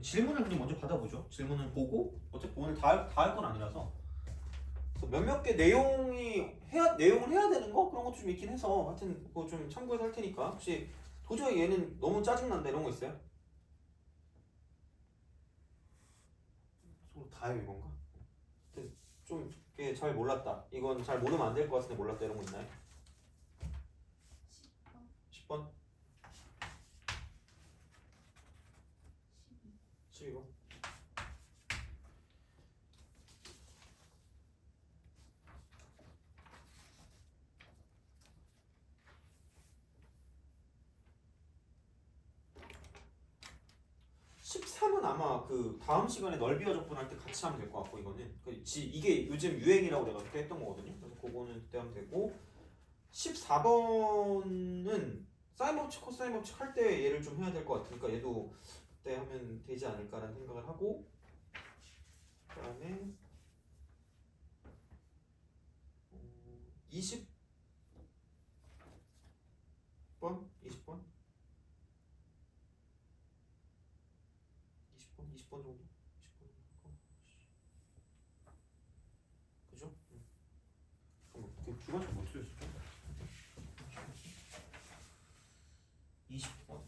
질문을 그냥 먼저 받아보죠. 질문을 보고 어차피 오늘 다할건 아니라서 그래서 몇몇 개 내용이 해야 내용을 해야 되는 거 그런 것좀 있긴 해서 하여튼 그거 좀 참고해서 할 테니까 혹시 도저히 얘는 너무 짜증난다 이런 거 있어요? 서로 다요 이건가? 좀 이게 잘 몰랐다. 이건 잘 모르면 안 될 것 같은데 몰랐다 이런 거 있나요? 10번? 12번? (13은) 아마 그 다음 시간에 넓이와 적분할 때 같이 하면 될 것 같고 이거는. 그 지- 이게 요즘 유행이라고 내가 그때 했던 거거든요. 그래서 그거는 그때 하면 되고 14번은 사인 법칙 코사인 법칙 할 때 얘를 좀 해야 될 것 같으니까 얘도 그때 하면 되지 않을까라는 생각을 하고 그다음에 20번 20번 20번 20번 정도 20번 정도 그죠? 응. 잠깐만 그 주간 잘못 쓰였어 20번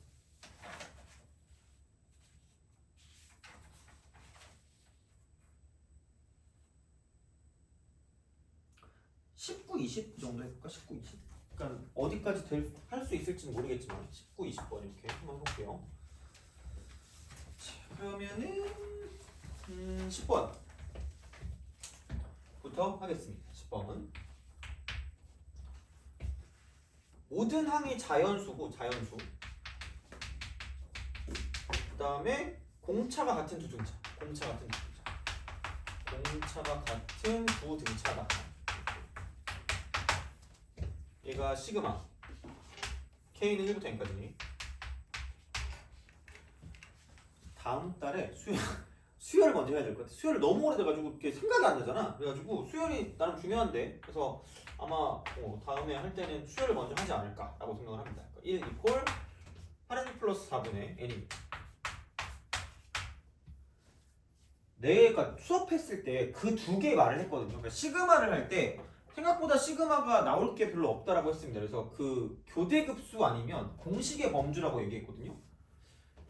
(19, 20) 정도 해볼까? (19, 20) 그러니까 어디까지 할 수 있을지는 모르겠지만 (19, 20번) 이렇게 한번 해볼게요 자, 그러면은 음, (10번) 부터 하겠습니다. (10번) 모든 항이 자연수고 자연수. 그 다음에 공차가 같은 두 등차. 공차 같은 두 등차. 공차가 같은 두 등차다. 얘가 시그마. K는 1부터 N까지 다음 달에 수요 수요를 먼저 해야 될 것 같아 수요를 너무 오래돼가지고 이렇게 생각이 안 나잖아 그래가지고 수요이 나름 중요한데 그래서 아마 어, 다음에 할 때는 수요를 먼저 하지 않을까라고 생각을 합니다. 1 이퀄 8n 플러스 4분의 n입니다. 내가 수업했을 때 그 두개 말을 했거든요. 그러니까 시그마를 할 때 생각보다 시그마가 나올 게 별로 없다라고 했습니다. 그래서 그 교대 급수 아니면 공식의 범주라고 얘기했거든요.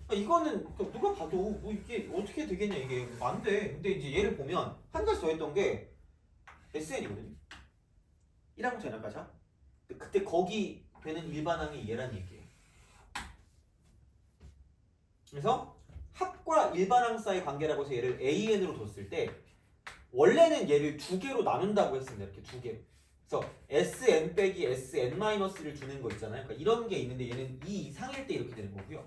그러니까 이거는 그 누가 봐도 뭐 이게 어떻게 되겠냐 이게 안 돼. 근데 이제 얘를 보면 한 가지 더 했던 게 SN이거든요. 1항부터 n항까지 그때 거기 되는 일반항이 얘란 얘기예요. 그래서 합과 일반항 사이 관계라고 해서 얘를 AN으로 뒀을 때 원래는 얘를 두 개로 나눈다고 했습니다. 이렇게 두 개. 그래서 SN 빼기 SN-를 주는 거 있잖아요. 그러니까 이런 게 있는데 얘는 2 이상일 때 이렇게 되는 거고요.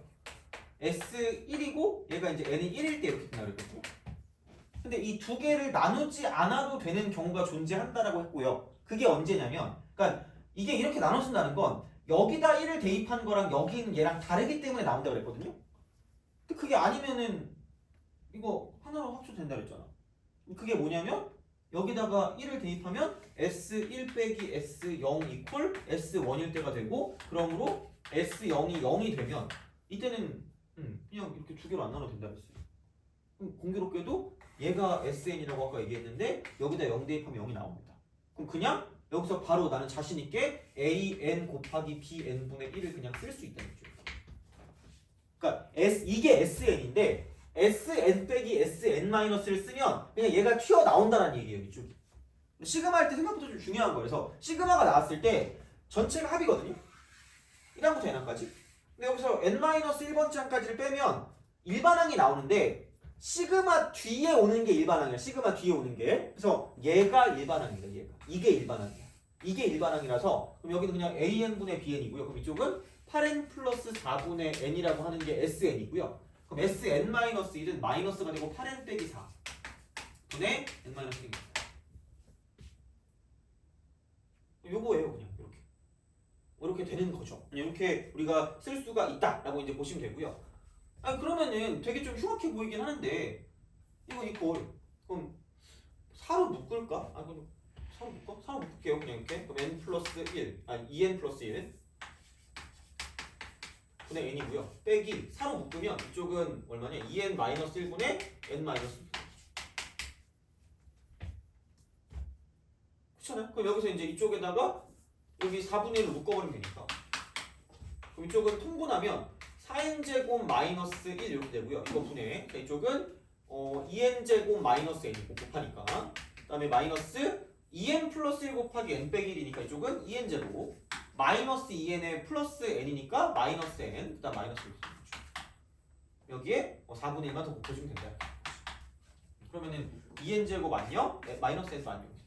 S1이고 얘가 이제 N이 1일 때 이렇게 그랬거든요. 근데 이 두 개를 나누지 않아도 되는 경우가 존재한다라고 했고요. 그게 언제냐면, 그러니까 이게 이렇게 나눠진다는 건 여기다 1을 대입한 거랑 여기는 얘랑 다르기 때문에 나온다 그랬거든요. 근데 그게 아니면은 이거 하나로 합쳐된다 그랬잖아. 그게 뭐냐면 여기다가 1을 대입하면 S1 빼기 S0 이퀄 S1일 때가 되고 그러므로 S0이 0이 되면 이때는 음, 그냥 이렇게 두 개로 안 나눠도 된다 그랬어요. 그럼 공교롭게도 얘가 SN이라고 아까 얘기했는데 여기다 0 대입하면 0이 나옵니다. 그럼 그냥 여기서 바로 나는 자신 있게 AN 곱하기 BN분의 1을 그냥 쓸 수 있다는 거죠. 그러니까 S 이게 SN인데 SN 빼기 SN-를 쓰면 그냥 얘가 튀어나온다는 얘기예요. 이쪽. 시그마 할 때 생각보다 좀 중요한 거예요. 그래서 시그마가 나왔을 때 전체가 합이거든요. 1항부터 n항까지. 근데 여기서 n-1번째 항까지를 빼면 일반항이 나오는데 시그마 뒤에 오는 게 일반항이야. 시그마 뒤에 오는 게. 그래서 얘가 일반항이다. 얘가. 이게 일반항이야. 이게 일반항이라서 그럼 여기는 그냥 an분의 bn이고요. 그럼 이쪽은 8n 플러스 4분의 n이라고 하는 게 sn이고요. 그럼 sn-1은 마이너스가 되고 8n 빼기 4 분의 n-1입니다. 요거예요 그냥 이렇게 되는 거죠. 이렇게 우리가 쓸 수가 있다라고 이제 보시면 되고요. 아 그러면은 되게 좀 흉악해 보이긴 하는데 이거 이꼴 그럼 4로 묶을까? 아 그럼 4로 묶어? 4로 묶을게요 그냥 이렇게 그럼 n 플러스 1 아니 2n 플러스 1 분의 n이고요. 빼기 4로 묶으면 이쪽은 얼마냐? 2n-1분의 n-1 그렇잖아요? 그럼 여기서 이제 이쪽에다가 여기 4분의 1을 묶어버리면 되니까 이쪽은 통분하면 4n제곱 마이너스 1 이렇게 되고요. 이거 분해. 자, 이쪽은 어, 2n제곱 마이너스 n이고 곱하니까 그 다음에 마이너스 2n 플러스 1 곱하기 n 빼기 1이니까 이쪽은 2n제곱 마이너스 2n에 플러스 n이니까 마이너스 n 그 다음 마이너스 1 여기에 어, 4분의 1만 더 곱해주면 된다. 그러면은 2n제곱 안녕? 네, 마이너스 n도 안녕.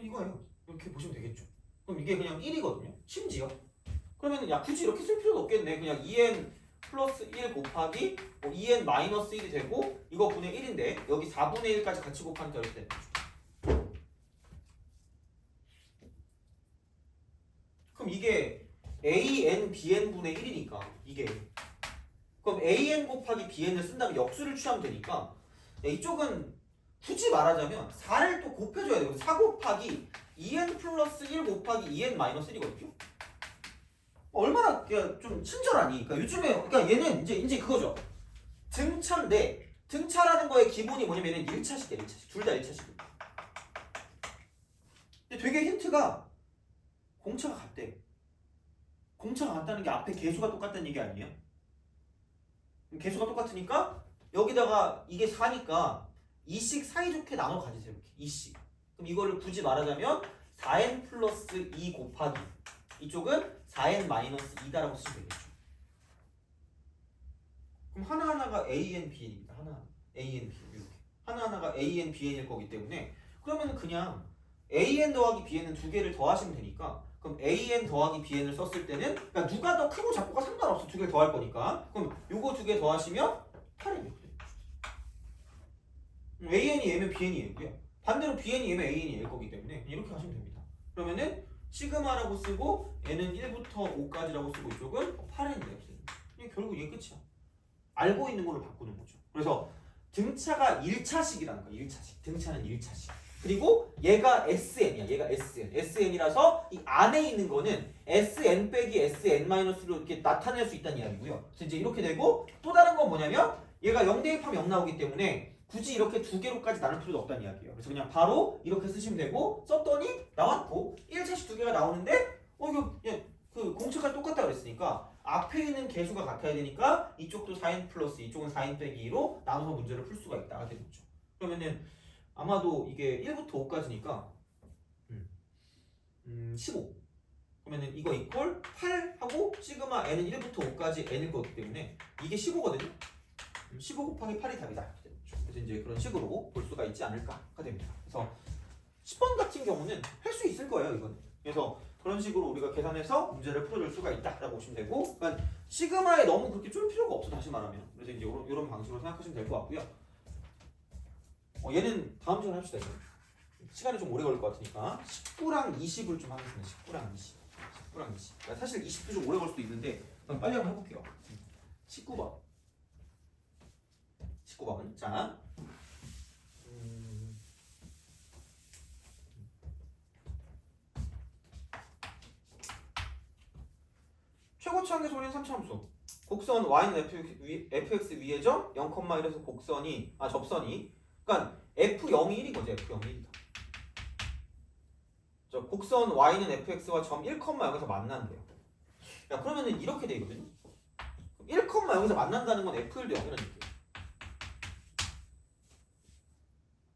이거예요. 이렇게 보시면 되겠죠. 그럼 이게 그냥 1이거든요. 심지어. 그러면 야 굳이 이렇게 쓸 필요도 없겠네. 그냥 2n 플러스 1 곱하기 뭐 2n 마이너스 1이 되고 이거 분의 1인데 여기 4분의 1까지 같이 곱하니까 이렇게 되는 거죠. 그럼 이게 an bn 분의 1이니까 이게 그럼 an 곱하기 bn을 쓴다면 역수를 취하면 되니까 야, 이쪽은 굳이 말하자면 4를 또 곱해줘야 돼요. 4 곱하기 2n 플러스 1 곱하기 2n 마이너스 1이거든요. 얼마나 좀 친절하니? 그러니까 요즘에 그러니까 얘는 이제 이제 그거죠. 등차인데 등차라는 거의 기본이 뭐냐면 얘는 1차식이야, 1차식. 둘 다 1차식. 근데 되게 힌트가 공차가 같대. 공차가 같다는 게 앞에 개수가 똑같다는 얘기 아니에요? 개수가 똑같으니까 여기다가 이게 4니까 2씩 사이좋게 나눠 가지세요. 이렇게 2씩. 그럼 이거를 굳이 말하자면 4n 플러스 2 곱하기 이쪽은 4n 마이너스 2다라고 쓰시면 되겠죠. 그럼 하나하나가 an, bn입니다. 하나 an, b 이렇게. 하나하나가 an, bn일 거기 때문에 그러면 그냥 an 더하기 bn은 두 개를 더하시면 되니까 그럼 an 더하기 bn을 썼을 때는 그러니까 누가 더 크고 작고가 상관없어. 두 개를 더할 거니까. 그럼 요거 두 개 더하시면 8n 이렇게 돼요. An이 얘면 bn이 얘고요. 반대로 bn이 얘면 an이 얘일 거기 때문에 이렇게 하시면 됩니다. 그러면은 시그마라고 쓰고 n은 1부터 5까지라고 쓰고 이쪽은 8n이라고 쓰는 이게 결국 이게 끝이야. 알고 있는 걸로 바꾸는 거죠. 그래서 등차가 1차식이라는 거야. 1차식. 등차는 1차식. 그리고 얘가 SN이야. 얘가 SN. SN이라서 이 안에 있는 거는 SN 빼기 SN-로 이렇게 나타낼 수 있다는 이야기고요. 그래서 이제 이렇게 되고 또 다른 건 뭐냐면 얘가 0 대입하면 0 나오기 때문에 굳이 이렇게 두 개로까지 나눌 필요도 없다는 이야기예요. 그래서 그냥 바로 이렇게 쓰시면 되고 썼더니 나왔고 1차식 두 개가 나오는데 어 이거 예, 그 공차가 똑같다 그랬으니까 앞에 있는 개수가 같아야 되니까 이쪽도 4n 플러스 이쪽은 4n 빼기 2로 나눠서 문제를 풀 수가 있다 되는 거죠. 그러면은 아마도 이게 1부터 5까지니까 음, 음, 15 그러면은 이거 이꼴 8 하고 시그마 n은 1부터 5까지 n일 거기 때문에 이게 15거든요. 15 곱하기 8이 답이다. 그래서 이제 그런 식으로 볼 수가 있지 않을까가 됩니다. 그래서 10번 같은 경우는 할 수 있을 거예요, 이거는. 그래서 그런 식으로 우리가 계산해서 문제를 풀어줄 수가 있다라고 보시면 되고, 그러니까 시그마에 너무 그렇게 쫄 필요가 없어 다시 말하면. 그래서 이제 이런, 이런 방식으로 생각하시면 될 것 같고요. 어, 얘는 다음 시간에 합시다. 이거. 시간이 좀 오래 걸릴 것 같으니까 19랑 20을 좀 하겠습니다. 19랑 20. 19랑 20. 그러니까 사실 20도 좀 오래 걸 수도 있는데 빨리 한번 해볼게요. 19번. 19번. 자. 한계 소리는 3차함수. 곡선 y는 fx 위의 점 0,1에서 곡선이 아 접선이 그러니까 f0이 1인 거지 f0이 1이다. 저 곡선 y는 fx와 점 1,0에서 만난대요. 야 그러면은 이렇게 되거든요. 1,0에서 만난다는 건 f를 0이라는 얘기예요.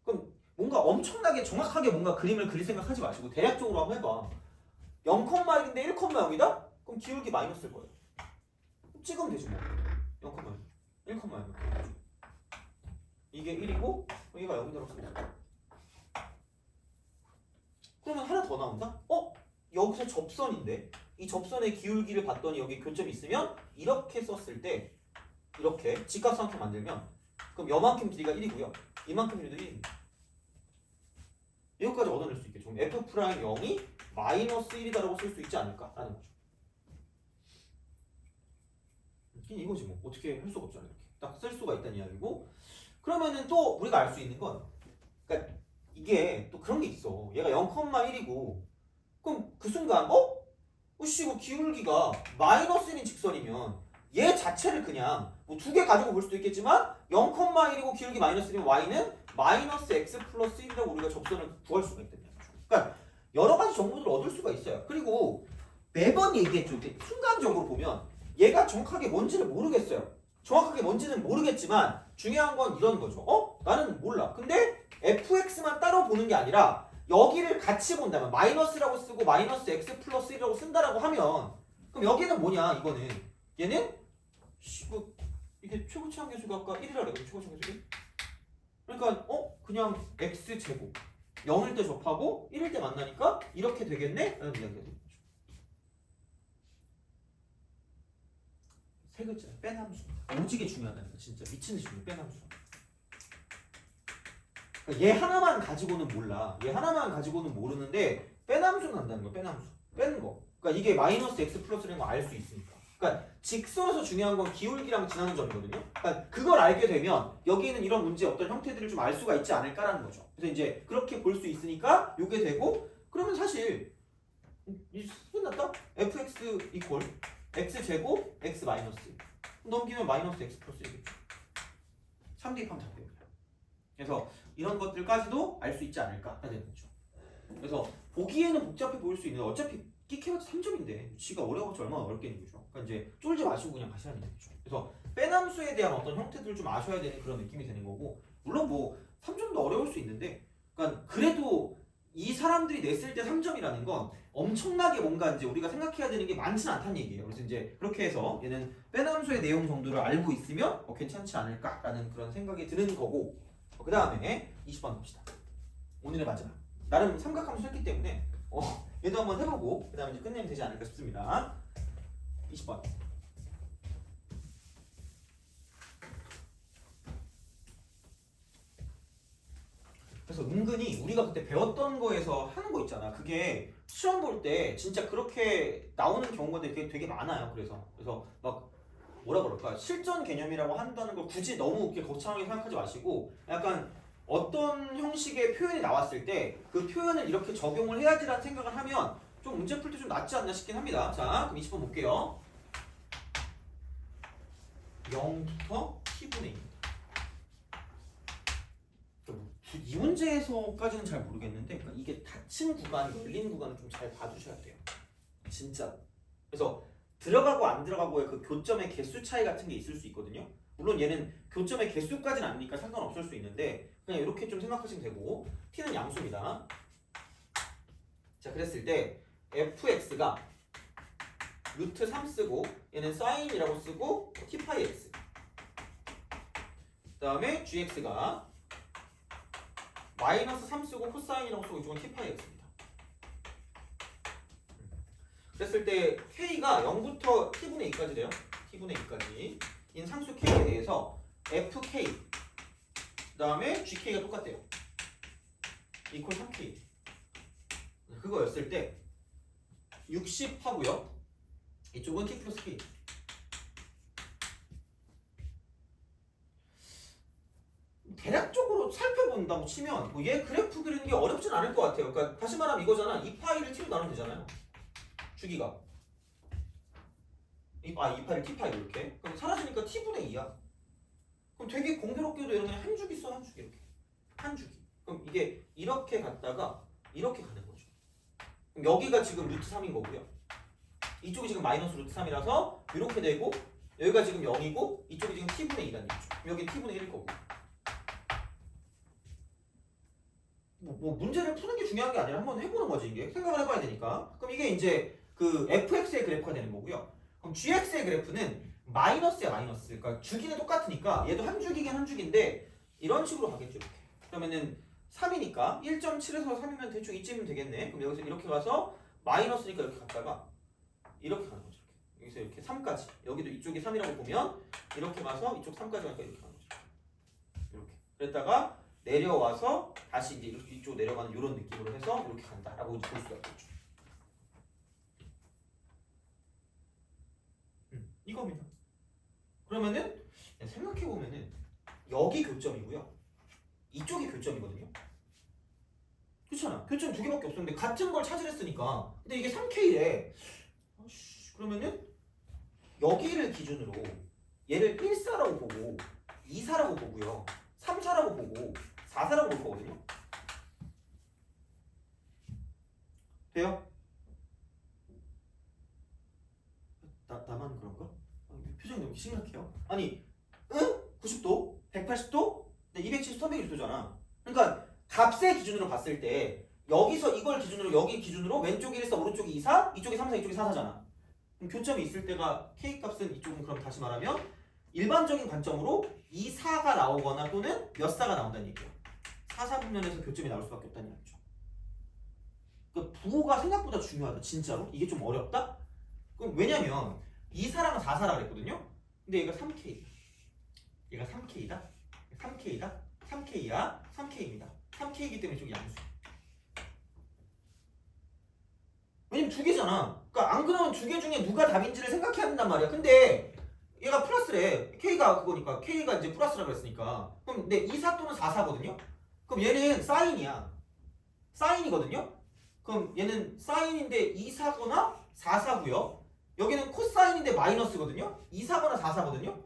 그럼 뭔가 엄청나게 정확하게 뭔가 그림을 그릴 생각 하지 마시고 대략적으로 한번 해봐. 0,1인데 1,0이다? 그럼 기울기 마이너스일 거예요. 찍으면 되지 뭐. 0,1, 1,0 이게 1이고 여기가 0이라고 쓰면 돼. 그러면 하나 더 나온다? 어? 여기서 접선인데 이 접선의 기울기를 봤더니 여기 교점이 있으면 이렇게 썼을 때 이렇게 직각삼각형 만들면 그럼 여만큼 길이가 1이고요. 이만큼 길이도 1입니다. 이것까지 얻어낼 수 있겠죠. 그럼 f 프라임 0이 마이너스 1이다라고 쓸 수 있지 않을까라는 거죠. 이게 이거지 뭐 어떻게 할 수가 없잖아요. 이렇게 딱 쓸 수가 있다는 이야기고 그러면은 또 우리가 알 수 있는 건 그러니까 이게 또 그런 게 있어. 얘가 0,1이고 그럼 그 순간 어? 혹시 뭐 기울기가 마이너스 1인 직선이면 얘 자체를 그냥 뭐 두 개 가지고 볼 수도 있겠지만 0,1이고 기울기 마이너스 1이면 y는 마이너스 x 플러스 1이라고 우리가 접선을 구할 수가 얘기죠. 그러니까 여러 가지 정보들을 얻을 수가 있어요. 그리고 매번 얘기했죠. 순간적으로 보면 얘가 정확하게 뭔지를 모르겠어요. 정확하게 뭔지는 모르겠지만 중요한 건 이런 거죠. 어? 나는 몰라. 근데 fx만 따로 보는 게 아니라 여기를 같이 본다면 마이너스라고 쓰고 마이너스 x 플러스 1이라고 쓴다라고 하면 그럼 여기는 뭐냐 이거는 얘는 씨, 뭐 이게 최고치 한 계수가 아까 1이라 그랬거든 최고치 한 계수가 그러니까 어? 그냥 x 제곱 0일 때 접하고 1일 때 만나니까 이렇게 되겠네? 라는 이야기가 되는 거죠 세 글자 빼남수. 오지게 중요하다니까 진짜. 미친 듯이 중요해 빼남수. 그러니까 얘 하나만 가지고는 몰라. 얘 하나만 가지고는 모르는데 빼남수는 한다는 거야 빼남수. 빼는 거. 그러니까 이게 마이너스 x 플러스라는 거알수 있으니까. 그러니까 직선에서 중요한 건 기울기랑 지나는 점이거든요. 그러니까 그걸 알게 되면 여기는 이런 문제 어떤 형태들을 좀 알 수가 있지 않을까라는 거죠. 그래서 이제 그렇게 볼 수 있으니까 요게 되고 그러면 사실 이 끝났다? fx 이퀄 x 제곱 x 마이너스 넘기면 마이너스 x 플러스 1이겠죠. 3대입하면 답이에요 그래서 이런 것들까지도 알 수 있지 않을까 되는 거죠. 그래서 보기에는 복잡해 보일 수 있는데 어차피 끼케봤자 3점인데 지가 어려워봤자 얼마나 어렵겠는 거죠. 그러니까 이제 쫄지 마시고 그냥 가시라는 얘기죠. 그래서 빼남수에 대한 어떤 형태들을 좀 아셔야 되는 그런 느낌이 되는 거고 물론 뭐 3점도 어려울 수 있는데 그러니까 그래도 이 사람들이 냈을 때 3점이라는 건 엄청나게 뭔가 이제 우리가 생각해야 되는 게 많지는 않다는 얘기예요. 그래서 이제 그렇게 해서 얘는 빼남수의 내용 정도를 알고 있으면 어, 괜찮지 않을까라는 그런 생각이 드는 거고 그 다음에 20번 봅시다. 오늘의 마지막. 나름 삼각함수 했기 때문에 어, 얘도 한번 해보고 그 다음에 이제 끝내면 되지 않을까 싶습니다. 20번. 그래서 은근히 우리가 그때 배웠던 거에서 하는 거 있잖아. 그게 시험 볼 때 진짜 그렇게 나오는 경우가 되게, 되게 많아요. 그래서 그래서 막 뭐라 그럴까 실전 개념이라고 한다는 걸 굳이 너무 이렇게 거창하게 생각하지 마시고 약간 어떤 형식의 표현이 나왔을 때 그 표현을 이렇게 적용을 해야지라는 생각을 하면 좀 문제 풀 때 좀 낫지 않나 싶긴 합니다. 자, 그럼 20번 볼게요. 0부터 t분의 2입니다. 이 문제에서까지는 잘 모르겠는데 그러니까 이게 닫힌 구간, 열린 구간을 좀 잘 봐주셔야 돼요. 진짜. 그래서 들어가고 안 들어가고의 그 교점의 개수 차이 같은 게 있을 수 있거든요. 물론 얘는 교점의 개수까지는 아니니까 상관없을 수 있는데 그냥 이렇게 좀 생각하시면 되고 t는 양수입니다. 자 그랬을 때 fx가 루트 3 쓰고 얘는 사인이라고 쓰고 t 파이 x 그 다음에 gx가 마이너스 3 쓰고 코사인이라고 쓰고 이쪽은 t 파이 x입니다. 그랬을 때 k가 0부터 t분의 2까지 돼요. t분의 2까지 인 상수 k에 대해서 fk 그 다음에 gk가 똑같대요. 이퀄 3k 그거였을 때 60 하고요. 이쪽은 t 플러스 k 대략적으로 살펴본다고 치면 뭐 얘 그래프 그리는 게 어렵진 않을 것 같아요. 그러니까 다시 말하면 이거잖아. 이 파이를 t로 나누면 되잖아요. 주기가 이, 아, 이 파이를 t 파이 이렇게 그럼 사라지니까 t분의 2야. 그럼 되게 공교롭게도 이런 그냥 한 주기 써 한 주기 이렇게 한 주기. 그럼 이게 이렇게 갔다가 이렇게 가는 거죠. 그럼 여기가 지금 루트 3인 거고요. 이쪽이 지금 마이너스 루트 3이라서 이렇게 되고 여기가 지금 0이고 이쪽이 지금 t분의 2라는 얘기죠. 여기 t분의 1일 거고. 뭐, 뭐 문제를 푸는 게 중요한 게 아니라 한번 해보는 거지 이게 생각을 해봐야 되니까. 그럼 이게 이제 그 fx의 그래프가 되는 거고요. 그럼 gx의 그래프는 마이너스야 마이너스. 그러니까 주기는 똑같으니까 얘도 한 주기긴 한 주기인데 이런 식으로 가겠죠 이렇게. 그러면은 3이니까 1.7에서 3이면 대충 이쯤이면 되겠네. 그럼 여기서 이렇게 가서 마이너스니까 이렇게 갔다가 이렇게 가는 거죠. 이렇게. 여기서 이렇게 3까지. 여기도 이쪽이 3이라고 보면 이렇게 가서 이쪽 3까지 가니까 이렇게 가는 거죠. 이렇게. 그랬다가 내려와서 다시 이제 이렇게 이쪽 내려가는 이런 느낌으로 해서 이렇게 간다라고 볼 수가 있겠죠. 음, 이겁니다. 그러면은 생각해 보면은 여기 교점이고요. 이쪽이 교점이거든요. 그렇잖아. 교점 두 개밖에 없었는데 같은 걸 찾으랬으니까. 근데 이게 3K래. 그러면은 여기를 기준으로 얘를 1사라고 보고 2사라고 보고요. 3사라고 보고 4사라고 볼 거거든요. 돼요? 나, 나만 그런가? 아, 표정이 너무 심각해요. 아니, 응? 90도? 180도? 네, 270, 360도잖아. 그러니까 값의 기준으로 봤을 때 여기서 이걸 기준으로 여기 기준으로 왼쪽이 1, 4, 오른쪽이 2, 4, 이쪽이 3, 4, 이쪽이 4, 4잖아. 그럼 교점이 있을 때가 K 값은 이쪽은 그럼 다시 말하면 일반적인 관점으로 2, 4가 나오거나 또는 몇 4가 나온다는 얘기야. 4, 4 분면에서 교점이 나올 수밖에 없다는 얘기죠. 그러니까 부호가 생각보다 중요하다. 진짜로? 이게 좀 어렵다? 그럼 왜냐면 2, 4랑 4, 4라 그랬거든요. 근데 얘가 3K. 얘가 3K다. 3K다. 3K야. 3K입니다. 3K이기 때문에 저기 양수. 왜냐면 두 개잖아. 그러니까 안 그러면 두 개 중에 누가 답인지를 생각해야 된단 말이야. 근데 얘가 플러스래. K가 그거니까 K가 이제 플러스라 그랬으니까. 그럼 근데 2, 4 또는 4, 4거든요. 그럼 얘는 사인이야. 사인이거든요. 그럼 얘는 사인인데 2, 4거나 4, 4고요. 여기는 코사인인데 마이너스거든요. 2, 4거나 4, 4거든요.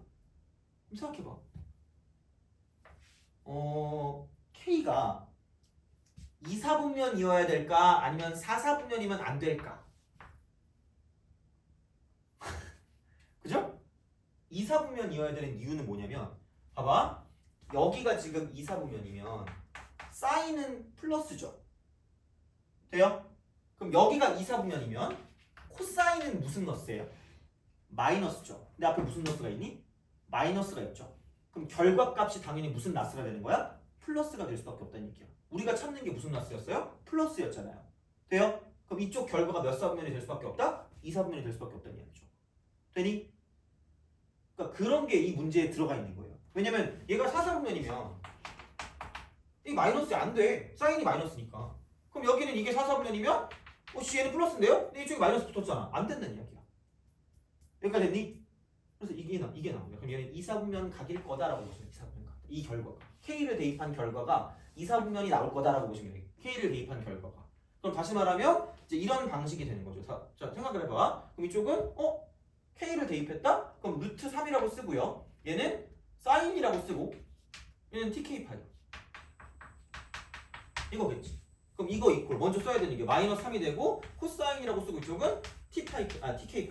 생각해봐. 어, K가 2, 4분면이어야 될까? 아니면 4, 4분면이면 안 될까? 그죠? 2, 4분면이어야 되는 이유는 뭐냐면 봐봐. 여기가 지금 2, 4분면이면 사인은 플러스죠. 돼요? 그럼 여기가 2, 4분면이면 코사인은 무슨 너스예요? 마이너스죠. 근데 앞에 무슨 너스가 있니? 마이너스가 있죠. 그럼 결과값이 당연히 무슨 나스가 되는 거야? 플러스가 될 수밖에 없다는 얘기야. 우리가 찾는 게 무슨 나스였어요? 플러스였잖아요. 돼요? 그럼 이쪽 결과가 몇 사분면이 될 수밖에 없다? 2, 4분면이 될 수밖에 없다는 얘기죠. 되니? 그러니까 그런 게 이 문제에 들어가 있는 거예요. 왜냐면 얘가 4, 4분면이면 이 마이너스 안 돼. 사인이 마이너스니까. 그럼 여기는 이게 4, 4분면이면 어, 씨, 얘는 플러스인데요? 근데 이쪽에 마이너스 붙었잖아. 안 된다는 이야기야. 여기까지 됐니? 그래서 이게 나 이게 나온 거야. 그럼 얘는 2, 4분면 각일 거다라고 보시면 2, 4분면 각. 이 결과가 K를 대입한 결과가 2, 4분면이 나올 거다라고 보시면 돼요. K를 대입한 결과가. 그럼 다시 말하면 이제 이런 방식이 되는 거죠. 자, 자 생각을 해봐. 그럼 이쪽은 어 K를 대입했다? 그럼 루트 3이라고 쓰고요. 얘는 사인이라고 쓰고 얘는 TK 파이. 이거겠지. 그럼 이거 이퀄 먼저 써야 되는 게 마이너스 3이 되고 코사인이라고 쓰고 이쪽은 T 파이 아 TK.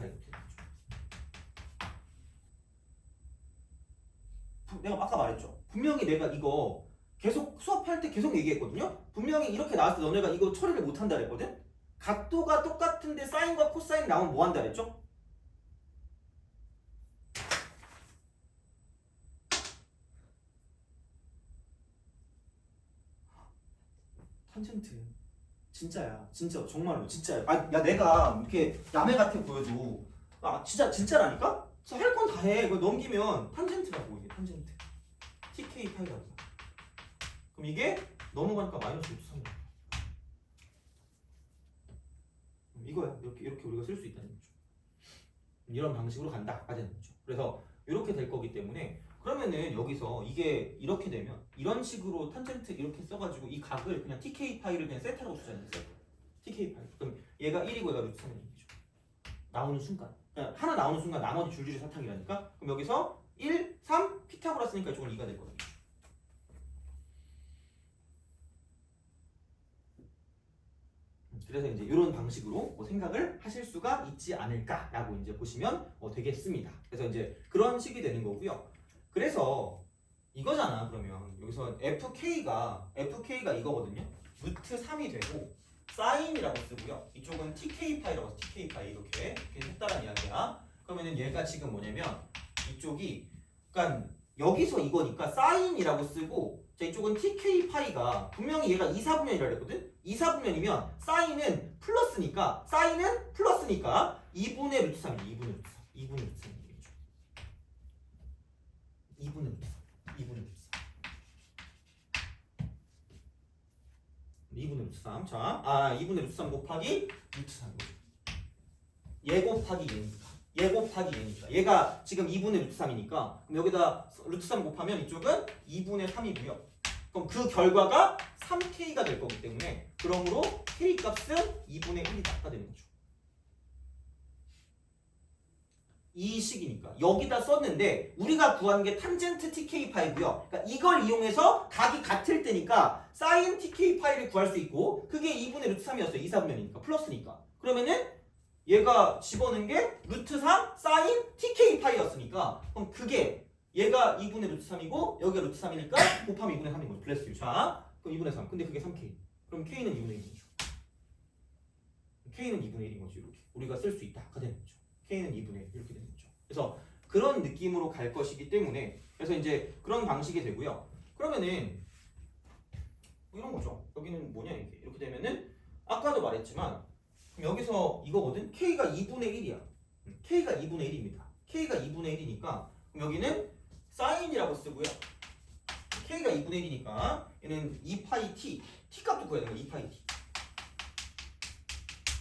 부- 내가 아까 말했죠. 분명히 내가 이거 계속 수업할 때 계속 얘기했거든요. 분명히 이렇게 나왔을 때 너네가 이거 처리를 못 한다 그랬거든. 각도가 똑같은데 사인과 코사인 나오면 뭐 한다 그랬죠? 탄젠트 진짜야 진짜 정말로 진짜야 아, 야 내가 이렇게 야매 같아 보여도 아 진짜 진짜라니까? 할 건 다 해. 이거 넘기면 탄젠트라고 이게 탄젠트. TK 파이라고. 그럼 이게 넘어가니까 마이너스 6 3이야. 이거야. 이렇게 이렇게 우리가 쓸 수 있다는 거죠. 이런 방식으로 간다. 가 되는 거죠. 그래서 이렇게 될 거기 때문에 그러면은 여기서 이게 이렇게 되면 이런 식으로 탄젠트 이렇게 써가지고 이 각을 그냥 TK 파이를 그냥 세타라고 주잖아요. TK 파이. 그럼 얘가 1이고 얘가 루트 3인 얘기죠. 나오는 순간. 그냥 하나 나오는 순간 나머지 줄줄이 사탕이라니까. 그럼 여기서 1, 3 피타고라스니까 이쪽은 2가 되거든요. 음, 그래서 이제 이런 방식으로 뭐 생각을 하실 수가 있지 않을까라고 이제 보시면 어, 되겠습니다. 그래서 이제 그런 식이 되는 거고요. 그래서 이거잖아 그러면 여기서 FK가 FK가 이거거든요. 루트 3이 되고 사인이라고 쓰고요. 이쪽은 TK 파이라고 TK 파이 이렇게 이렇게 했다는 이야기야. 그러면은 얘가 지금 뭐냐면 이쪽이 그러니까 여기서 이거니까 사인이라고 쓰고 자 이쪽은 TK 파이가 분명히 얘가 2, 4분면이라 그랬거든. 2, 4분면이면 사인은 플러스니까 사인은 플러스니까 2분의 루트 3이 2분의 루트 3. 2분의 루트 3 이죠. 2분의 루트 3. 2분의 루트 3. 2분의 루트 3. 자, 아 2분의 루트 3 곱하기 루트 3. 얘 곱하기 얘니까. 얘 곱하기 얘니까. 얘가 지금 2분의 루트 3이니까 그럼 여기다 루트 3 곱하면 이쪽은 2분의 3이고요. 그럼 그 결과가 3K가 될 거기 때문에 그러므로 K 값은 2분의 1이 낫다 되는 거죠. 이 식이니까 여기다 썼는데 우리가 구한 게 탄젠트 TK 파이고요. 그러니까 이걸 이용해서 각이 같을 때니까 사인 TK 파이를 구할 수 있고 그게 2분의 루트 3이었어요. 2, 4분면이니까 플러스니까. 그러면은 얘가 집어넣은 게 루트 3 사인 TK 파이였으니까 그럼 그게 얘가 2분의 루트 3이고 여기가 루트 3이니까 곱하면 2분의 3인 거죠. 블레스 유. 자 그럼 2분의 3. 근데 그게 3K. 그럼 K는 2분의 1이죠. K는 2분의 1인 거죠. 이렇게. 우리가 쓸 수 있다. 가 되는 거죠. K는 2분의 1 이렇게 되는 거죠. 그래서 그런 느낌으로 갈 것이기 때문에 그래서 이제 그런 방식이 되고요. 그러면은 뭐 이런 거죠. 여기는 뭐냐 이게 이렇게 되면은 아까도 말했지만 여기서 이거거든. K가 2분의 1이야. K가 2분의 1입니다. K가 2분의 1이니까 그럼 여기는 사인이라고 쓰고요. K가 2분의 1이니까 얘는 2파이 T T 값도 구해야 되는 거야. 2파이 T.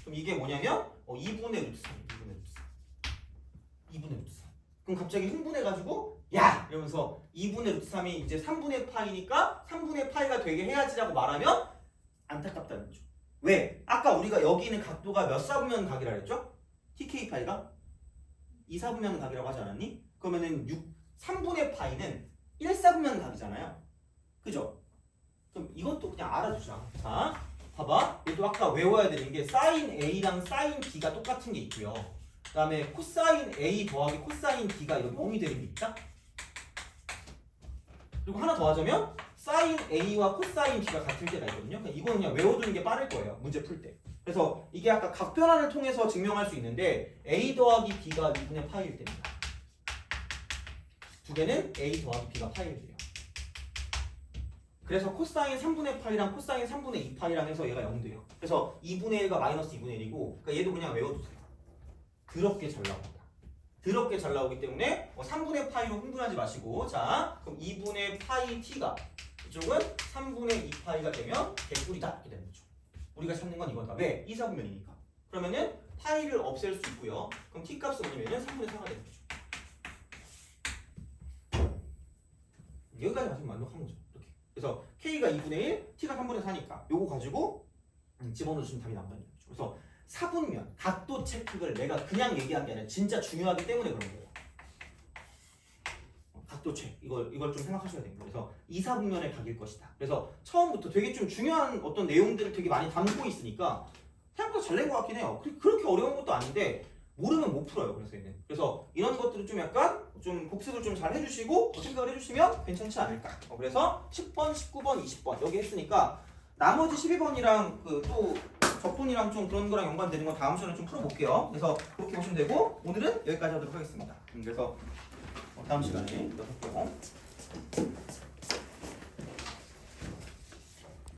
그럼 이게 뭐냐면 어, 2분의 루트 3. 2분의 루트 3. 2분의 루트 3. 그럼 갑자기 흥분해가지고 야! 이러면서 2분의 루트 3이 이제 3분의 파이니까 3분의 파이가 되게 해야지라고 말하면 안타깝다는 거죠. 왜? 아까 우리가 여기 있는 각도가 몇 사분면 각이라 했죠? TK 파이가 2 사분면 각이라고 하지 않았니? 그러면은 6 3분의 파이는 1 사분면 각이잖아요. 그죠? 그럼 이것도 그냥 알아두자. 자, 봐봐. 얘도 아까 외워야 되는 게 사인 A랑 사인 B가 똑같은 게 있고요. 그다음에 코사인 A 더하기 코사인 B가 이렇게 홈이 되는 게 있다. 그리고 하나 더 하자면 사인 A와 코사인 B가 같을 때가 있거든요. 그냥 이거는 그냥 외워두는 게 빠를 거예요. 문제 풀 때. 그래서 이게 아까 각변환을 통해서 증명할 수 있는데 A 더하기 B가 2분의 파일 때입니다. 두 개는 A 더하기 B가 파일 돼요. 그래서 코사인 3분의 파이랑 코사인 3분의 2파이랑 해서 얘가 0 돼요. 그래서 2분의 1과 마이너스 2분의 1이고 그러니까 얘도 그냥 외워두세요. 더럽게 잘 나옵니다. 더럽게 잘 나오기 때문에 뭐 3분의 파이로 흥분하지 마시고 자 그럼 2분의 파이 t가 이쪽은 3분의 2파이가 되면 개꿀이다 이렇게 되는 거죠. 우리가 찾는 건 이거다. 왜? 2, 4분면이니까. 그러면은 파이를 없앨 수 있고요. 그럼 t 값은 뭐냐면은 3분의 4가 되는 거죠. 여기까지 가시면 만족한 거죠. 이렇게. 그래서 k가 2분의 1, t가 3분의 4니까 요거 가지고 음, 집어넣으시면 답이 나온다는 거죠. 그래서 사분면, 각도 체크를 내가 그냥 얘기한 게 아니라 진짜 중요하기 때문에 그런 거예요. 어, 각도 체크 이걸 이걸 좀 생각하셔야 됩니다. 그래서 이사분면의 각일 것이다. 그래서 처음부터 되게 좀 중요한 어떤 내용들을 되게 많이 담고 있으니까 생각보다 잘 낸 것 같긴 해요. 그- 그렇게 어려운 것도 아닌데 모르면 못 풀어요. 그래서 얘는. 그래서 이런 것들을 좀 약간 좀 복습을 좀 잘 해주시고 생각을 해주시면 괜찮지 않을까. 어, 그래서 10번, 19번, 20번 여기 했으니까 나머지 12번이랑 그또 적분이랑 좀 그런 거랑 연관되는 거 다음 시간에 좀 풀어볼게요. 그래서 그렇게 보시면 되고 오늘은 여기까지 하도록 하겠습니다. 음, 그래서 어, 다음 시간에 여섯 번